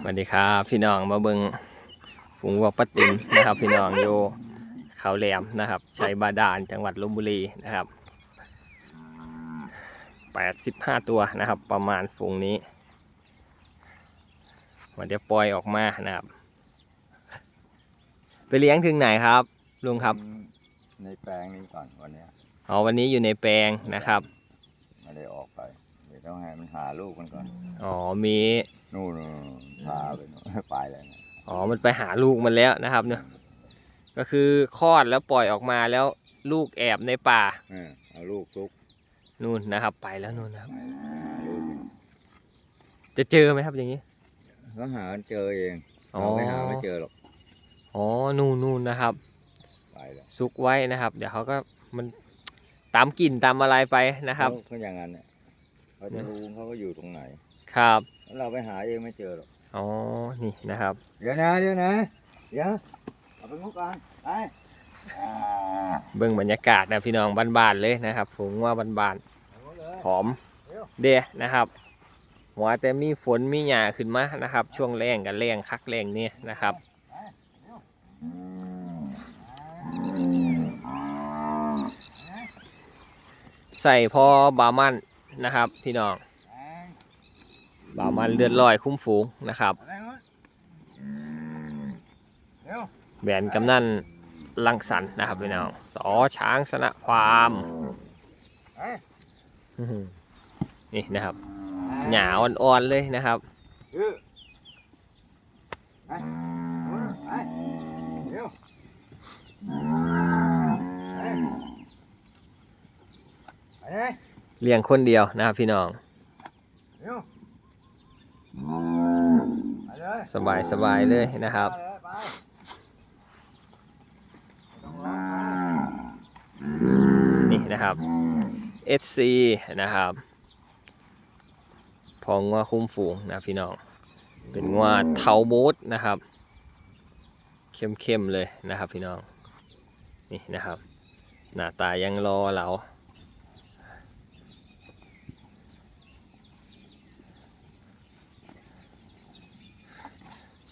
สวัสดีครับพี่น้องมาเบิงฝูงวัวปะติมนะครับ พี่น้องอยู่เขาแหลมนะครับชัยบาดาลจังหวัดลบบุรีนะครับ85ตัวนะครับ ประมาณฝูงนี้วันจะปล่อยออกมานะครับ ไปเลี้ยงถึงไหนครับลุงครับ ในแปลงนี้ก่อนวันเนี้ยอ๋อวันนี้อยู่ในแปลงนะครับไม่ได้ออกไปเดี๋ยวต้องให้มันหาลูกมันก่อนอ๋อมี นู่นๆพาไปนู่นไปแล้วนะอ๋อ มันไปหาลูกมันแล้วนะครับเนี่ย ก็คือคลอดแล้วปล่อยออกมาแล้วลูกแอบในป่า เออเอาลูกซุกนู่นนะครับ ไปแล้วนู่นนะครับ หาลูกมันจะเจอไหมครับอย่างนี้ ก็หาเจอเองอ๋อ เราไม่หาไม่เจอหรอกอ๋อ นู่นนู่นนะครับ ไปแล้วซุกไว้นะครับ เดี๋ยวเขาก็มันตามกลิ่นตามอะไรไปนะครับ เขาอย่างนั้นเนี่ยเขาจะรู้เขาก็อยู่ตรงไหน ครับแล้ว เราไปหาเองไม่เจอหรอกอ๋อ นี่นะครับ เดี๋ยวนะเดี๋ยวนะเดี๋ยวเอาไปมุกกันไปเบื้องบรรยากาศนะพี่น้องบ้านๆเลยนะครับฝูงว่าบ้านเอามุกเลยๆผอมเดะนะครับหัวแต่มีฝนมีหยาขึ้นมานะครับ ช่วงแรงกับแรงคักแรงเนี่ยนะครับใส่พอบามันนะครับ พี่น้อง บามันเลือดลอยคุ้มฝูงนะครับเอาไปนู้นเร็วแบนกำนันลังสรรค์นะครับพี่น้องสอช้างสนะความนี่นะครับหยาอ่อนๆเลยนะครับเร็วไปไปเลยเลี้ยงคนเดียวนะครับพี่น้อง เร็วไปเลย สบายสบายเลยนะครับนี่นะครับ SC นะครับ พองว่าคุ้มฝูงนะพี่น้อง เป็นงว่าเทาโบสนะครับ เข้มๆเลยนะครับพี่น้อง นี่นะครับ หน้าตายังรอเรา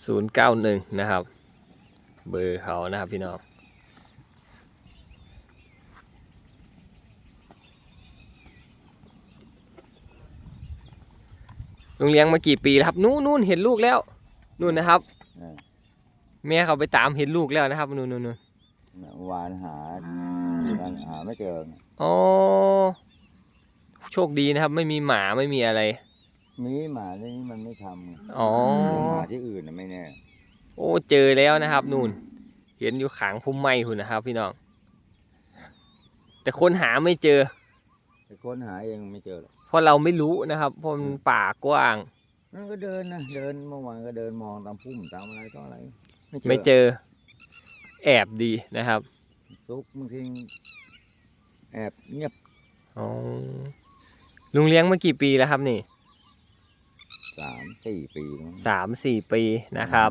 ศูนย์เก้าหนึ่งนะครับ เบอร์เขานะครับพี่น้องลุงเลี้ยงมากี่ปีแล้วครับ นู่นนู่นเห็นลูกแล้ว นู่นนะครับเออแม่เขาไปตามเห็นลูกแล้วนะครับ นู่นนู่นนู่นเมื่อวานหานั่นหาไม่เจออ๋อโชคดีนะครับ ไม่มีหมาไม่มีอะไร มีหมาที่นี่มันไม่ทำไงอ๋อ หมาที่อื่นน่ะไม่แน่ โอ้เจอแล้วนะครับนู่น เห็นอยู่ขางพุ่มไม้คุณนะครับ พี่น้อง แต่คนหาไม่เจอ ไปค้นหาเองไม่เจอหรอกเพราะเราไม่รู้นะครับเพราะมันป่ากว้างนั่นก็เดินนะเดินเมื่อวานก็เดินมองตามพุ่มตามอะไรก็อะไรไม่เจอ แอบดีนะครับซุกบางทีแอบเงียบอ๋อลุงเลี้ยงมากี่ปีแล้วครับนี่ สามสี่ปีแล้วมั้งสามสี่ปีนะครับ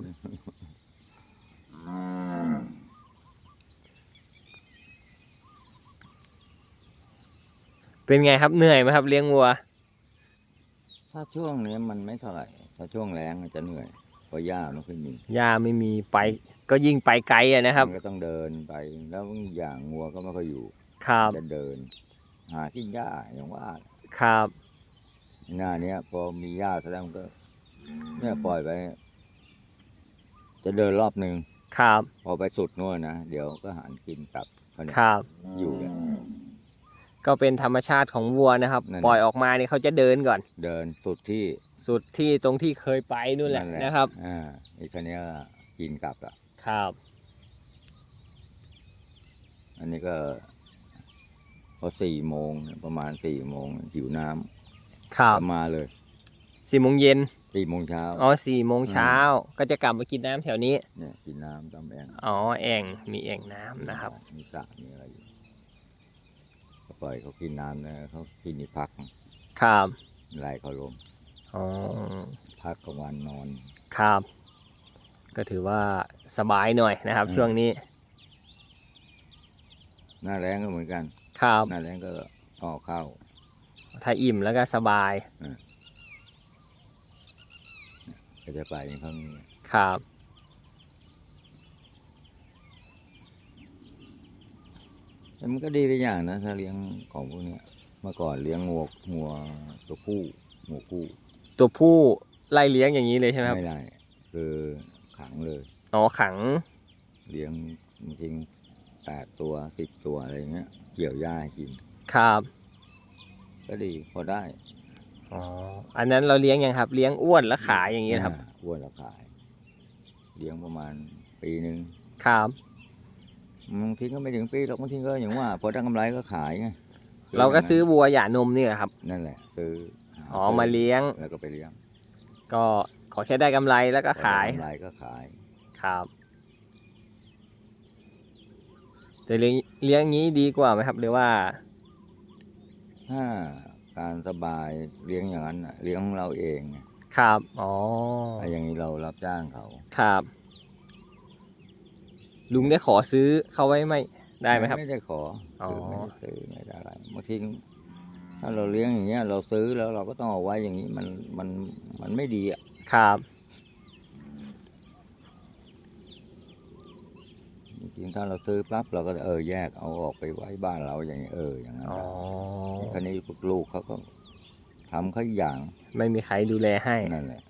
เป็นไงครับเหนื่อยไหมครับเลี้ยงวัว ถ้าช่วงนี้มันไม่เท่าไหร่ ถ้าช่วงแรงมันจะเหนื่อยเพราะหญ้ามันขึ้นมีหญ้าไม่มีไป ก็ยิ่งไปไกลอะนะครับมันก็ต้องเดินไปแล้วบางอย่างงัวก็ไม่ค่อยอยู่ครับจะเดิน หากินหญ้าอย่างว่าครับ หน้าเนี้ย พอมีหญ้าแสดงมันก็เนี่ยปล่อยไป จะเดินรอบหนึ่งครับ พอไปสุดนู่นนะเดี๋ยวก็หันกินกลับเขาเนี่ยครับ อยู่เนี่ยก็เป็นธรรมชาติของวัวนะครับนั่นปล่อยออกมาเนี่ยเขาจะเดินก่อน เดินสุดที่สุดที่ตรงที่เคยไปนู่นแหละนะครับอ่าอีกคันนี้ยกินกลับอะครับ อันนี้ก็ พอสี่โมงประมาณสี่โมงหิวน้ำ ครับก็มาเลยสี่โมงเย็นสี่โมงเช้าอ๋อสี่โมงเช้าก็จะกลับมากินน้ำแถวนี้เนี่ยกินน้ำตามแองอ๋อแอ่งมีแอ่งน้ำนะครับ มีสระมีอะไรอยู่ก็ปล่อยเขากินน้ำนะเขากินนี่พักครับไหลเขาลงอ๋อพักกลางวันนอนครับ ก็ถือว่าสบายหน่อยนะครับอืมช่วงนี้ หน้าแรงก็เหมือนกันครับหน้าแรงก็ออกเข้า ถ้าอิ่มแล้วก็สบายก็จะไปข้างนี้ครับแต่มันก็ดีไปอย่างนะ ถ้าเลี้ยงของพวกเนี้ยเมื่อก่อนเลี้ยงงัวงัวตัวผู้งัวผู้ ตัวผู้ไล่เลี้ยงอย่างนี้เลยใช่ไหมครับไม่ได้คือขังเลยอ๋อขัง เลี้ยงจริงๆแปดตัวสิบตัวอะไรเงี้ย เกี่ยวหญ้าให้กินครับ ก็ดีพอได้อ๋ออันนั้นเราเลี้ยงยังครับ เลี้ยงอ้วนแล้วขายอย่างนี้นะครับอ่าอ้วนแล้วขาย เลี้ยงประมาณปีหนึ่งครับบางทีก็ไม่ถึงปีหรอกบางทีก็อย่างว่า พอได้กำไรก็ขายไงเราก็ซื้อวัวหย่านมนี่แหละครับนั่นแหละ ซื้อหอ๋อมาเลี้ยงแล้วก็ไปเลี้ยงก็ขอแค่ได้กำไรแล้วก็ขายพอได้กำไรก็ขาย ครับแต่เลี้ยงเลี้ยงอย่างนี้ดีกว่าไหมครับหรือว่า ถ้าการสบายเลี้ยงอย่างนั้นน่ะเลี้ยงของเราเองไงครับอ๋อถ้าอย่างนี้เรารับจ้างเขาครับ ลุงได้ขอซื้อเขาไว้ไหมได้ไหมครับ ไม่ได้ขออ๋อซื้อไม่ได้ซื้อไม่ได้อะไรบางทีถ้าเราเลี้ยงอย่างเงี้ย เราซื้อแล้วเราก็ต้องเอาไว้อย่างนี้มันมันมันไม่ดีอะครับจริงๆถ้าเราซื้อปั๊บเราก็เออแยกเอาออกไปไว้บ้านเราอย่างนี้เอออย่างนั้นอ๋อ ได้คราวนี้ลูกเขาก็ทำเขาอีกอย่างไม่มีใครดูแลให้นั่นแหละ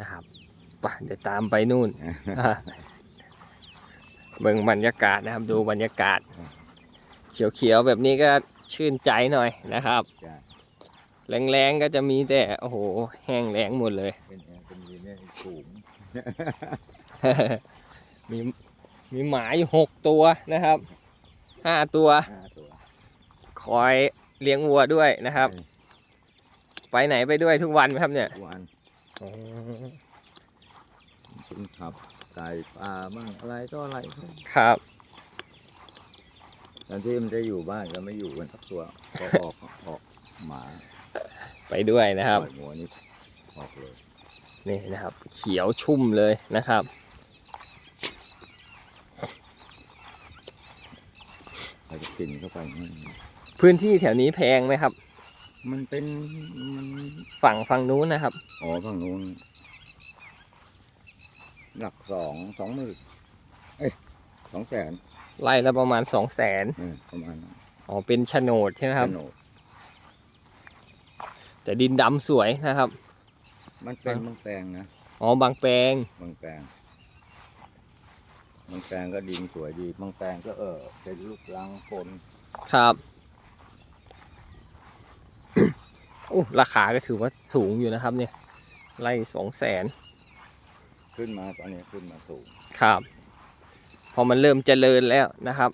นะครับไปเดี๋ยวตามไปนู่นอะเบิ่งบรรยากาศนะครับ ดูบรรยากาศ เขียวๆแบบนี้ก็ชื่นใจหน่อยนะครับใช่แรงๆก็จะมีแต่โอ้โห แห้งแล้งหมดเลย เป็นแอร์เป็นยีเนี่ยสูงมีมีหมาอยู่หกตัวนะครับห้าตัวห้าตัวคอย เลี้ยงวัวด้วยนะครับเออไปไหนไปด้วยทุกวันไหมครับเนี่ยวันเป็นขับไก่ปลาบ้างอะไรก็อะไรครับ ตอนที่มันจะอยู่บ้านก็ไม่อยู่กันสักตัวพอออกออกหมาไปด้วยนะครับ ปล่อยหัวนี่ออกเลยนี่นะครับ เขียวชุ่มเลยนะครับ เราจะกินเข้าไปอืม พื้นที่แถวนี้แพงไหมครับ มันเป็นมันฝั่งฝั่งนู้นนะครับ อ๋อฝั่งนู้นหลักสองสองหมื่นเอ้ยสองแสนไร่ละประมาณสองแสนเออประมาณนั้นอ๋อเป็นโฉนดใช่ไหมครับ โฉนดแต่ดินดำสวยนะครับมันเป็นบางแปลงนะอ๋อบางแปลงบางแปลงบางแปลงก็ดินสวยดีบางแปลงก็เออเป็นลูกรังฝนครับ โอ้ราคาก็ถือว่าสูงอยู่นะครับ เนี่ยไร่สองแสนขึ้นมาตอนนี้ขึ้นมาสูงครับ พอมันเริ่มเจริญแล้วนะครับ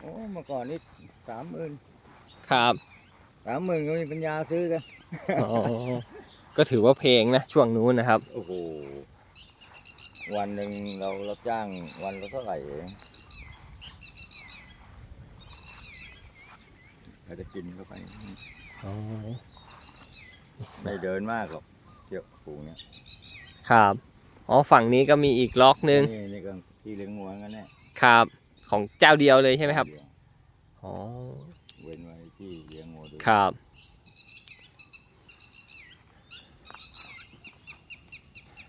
โอ้เมื่อก่อนนี่สามหมื่นครับสามหมื่นก็มีปัญญาซื้อกันอ๋อก็ถือว่าเพลงนะช่วงนู้นนะครับโอ้โหวันหนึ่งเรารับจ้างวันละเท่าไหร่เองเราจะกินเข้าไป อ๋อไม่เดินมากหรอกเที่ยวฝูงเนี้ยครับอ๋อฝั่งนี้ก็มีอีกล็อกนึงนี่นี่ก็ที่เลี้ยงงัวกันแน่ครับ ของเจ้าเดียวเลยใช่ไหมครับเดียวอ๋อเว้นไว้ที่เลี้ยงงัวด้วยครับ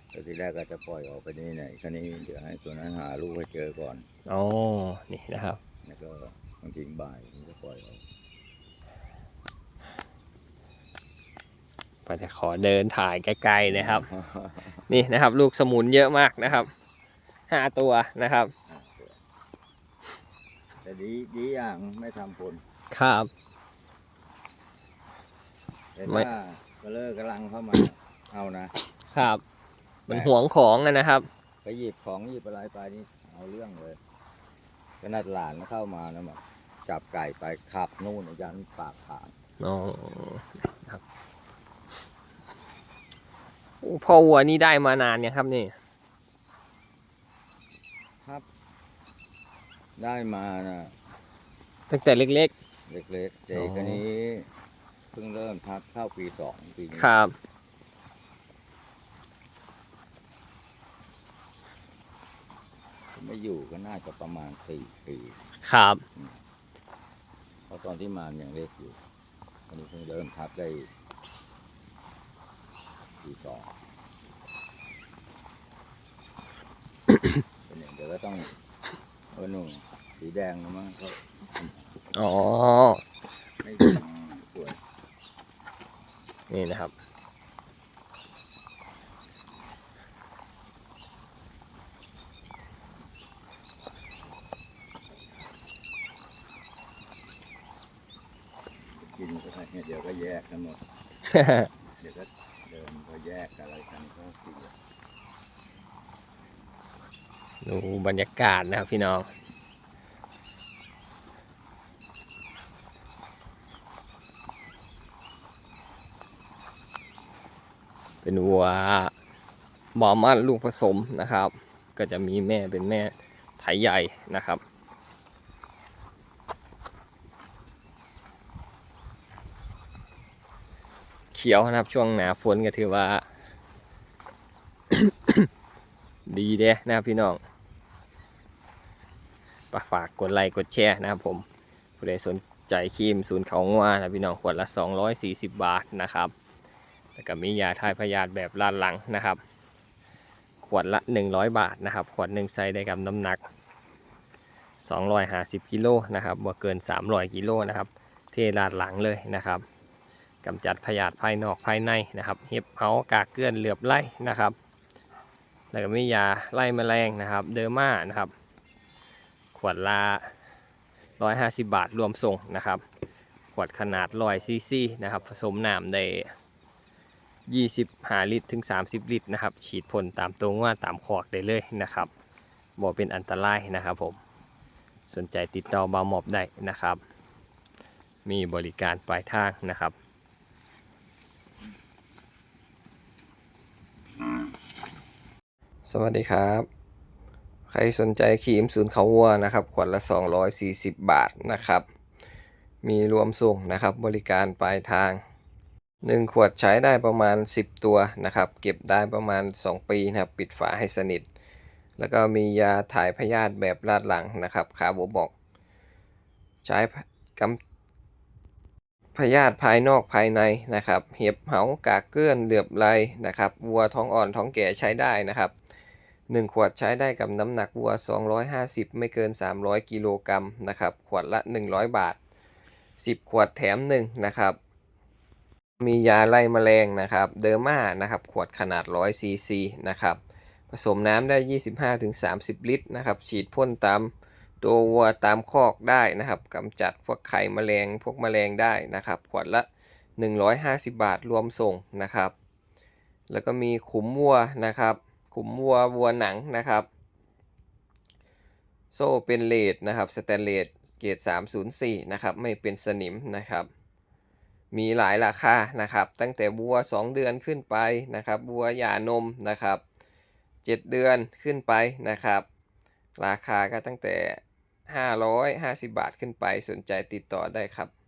แต่ทีแรกก็จะปล่อยออกไปนี่ไหนคันนี้เดี๋ยวให้ตัวนั้นหาลูกให้เจอก่อน อ๋อนี่นะครับ แล้วก็บางทีบ่ายมันจะปล่อยออก ก็จะขอเดินถ่ายใกล้ๆนะครับ นี่นะครับ ลูกสมุนเยอะมากนะครับห้าตัวนะครับ แต่ดีดีอย่างไม่ทำผลครับ แต่ไม่ ถ้าก็เลิกกำลังเข้ามา เอานะครับ มันห่วงของอะนะครับ ไปหยิบของหยิบอะไรไปนี่เอาเรื่องเลยขนาดหลานเข้ามานะแบบจับไก่ไปขับนู่นอาจารย์ปากขาดอ๋อครับโอ้ พ่อวัวนี่ได้มานานเนี่ยครับนี่ได้มานะตั้งแต่เล็ก เล็กๆแต่อ๋อคันนี้เพิ่งเริ่มทับเข้าปีสองปีนี้ๆ ครับ ไม่อยู่ก็น่าจะประมาณสี่ปีครับ เพราะตอนที่มายังเล็กอยู่อันนี้เพิ่งเริ่มทับได้ ปีสองเป็นอย่างเดี๋ยวก็ต้องเออหนุ่มสีแดงนะมั้งเขาอ๋อ ไม่สวยนี่นะครับ กินก็ได้เนี่ยเดี๋ยวก็แยกกันหมด เดี๋ยวก็ เดินก็แยกอะไรกันก็กินดูบรรยากาศนะครับพี่น้องเป็นวัวบอมันลูกผสมนะครับ ก็จะมีแม่เป็นแม่ไถใหญ่นะครับ เขียวนะครับ ช่วงหนาฝนก็ถือว่า ดีเด้นะครับพี่น้องฝากฝากกดไลค์กดแชร์นะครับผมผู้ใดสนใจครีมศูนย์เขางัวนะพี่น้องขวดละ 240 บาทนะครับแล้วก็มียาทายพยาธิแบบลาดหลังนะครับ ขวดละ 100 บาทนะครับ ขวดหนึ่งใส่ได้กับน้ำหนัก 250กิโลนะครับบ่เกิน 300กิโลนะครับ เทลาดหลังเลยนะครับ กำจัดพยาธิภายนอกภายในนะครับ เห็บเผากากเกลื่อนเหลือบไล่นะครับ แล้วก็มียาไล่แมลงนะครับ เดอร์มานะครับ ขวดละ150 บาทรวมส่งนะครับ ขวดขนาด100ซีซีนะครับ ผสมน้ำได้25 ลิตรถึง 30 ลิตรนะครับ ฉีดพ่นตามตรงว่าตามขอกได้เลยนะครับบ่เป็นอันตรายนะครับผม สนใจติดต่อบาหมอบได้นะครับ มีบริการปลายทางนะครับ สวัสดีครับ ใครสนใจครีมศูนย์เขาวัวนะครับ ขวดละ 240 บาทนะครับ มีรวมส่งนะครับบริการปลายทาง 1 ขวดใช้ได้ประมาณ 10 ตัวนะครับ เก็บได้ประมาณ 2 ปีนะครับ ปิดฝาให้สนิท แล้วก็มียาถ่ายพยาธิแบบลาดหลังนะครับคาร์บบอก ใช้กำพยาธิภายนอกภายในนะครับ เห็บเหากากเกลื่อนเหลือบไหลนะครับ วัวท้องอ่อนท้องแก่ใช้ได้นะครับ 1 ขวดใช้ได้กับน้ำหนักวัว 250 ไม่เกิน 300 กิโลกรัมนะครับ ขวดละ 100 บาท 10 ขวดแถม1นะครับ มียาไล่แมลงนะครับ เดอร์มานะครับ ขวดขนาด 100 ซีซีนะครับ ผสมน้ำได้ 25-30 ลิตรนะครับ ฉีดพ่นตามตัววัวตามคอกได้นะครับกำจัดพวกไข่แมลงพวกแมลงได้นะครับ ขวดละ 150 บาทรวมส่งนะครับ แล้วก็มีขุมวัวนะครับ ขุมวัววัวหนังนะครับ โซ่เป็นเลดนะครับสแตนเลสเกรด304 นะครับ ไม่เป็นสนิมนะครับ มีหลายราคานะครับ ตั้งแต่วัว 2 เดือนขึ้นไปนะครับวัวหย่านมนะครับ 7 เดือนขึ้นไปนะครับ ราคาก็ตั้งแต่ 550 บาทขึ้นไปสนใจติดต่อได้ครับ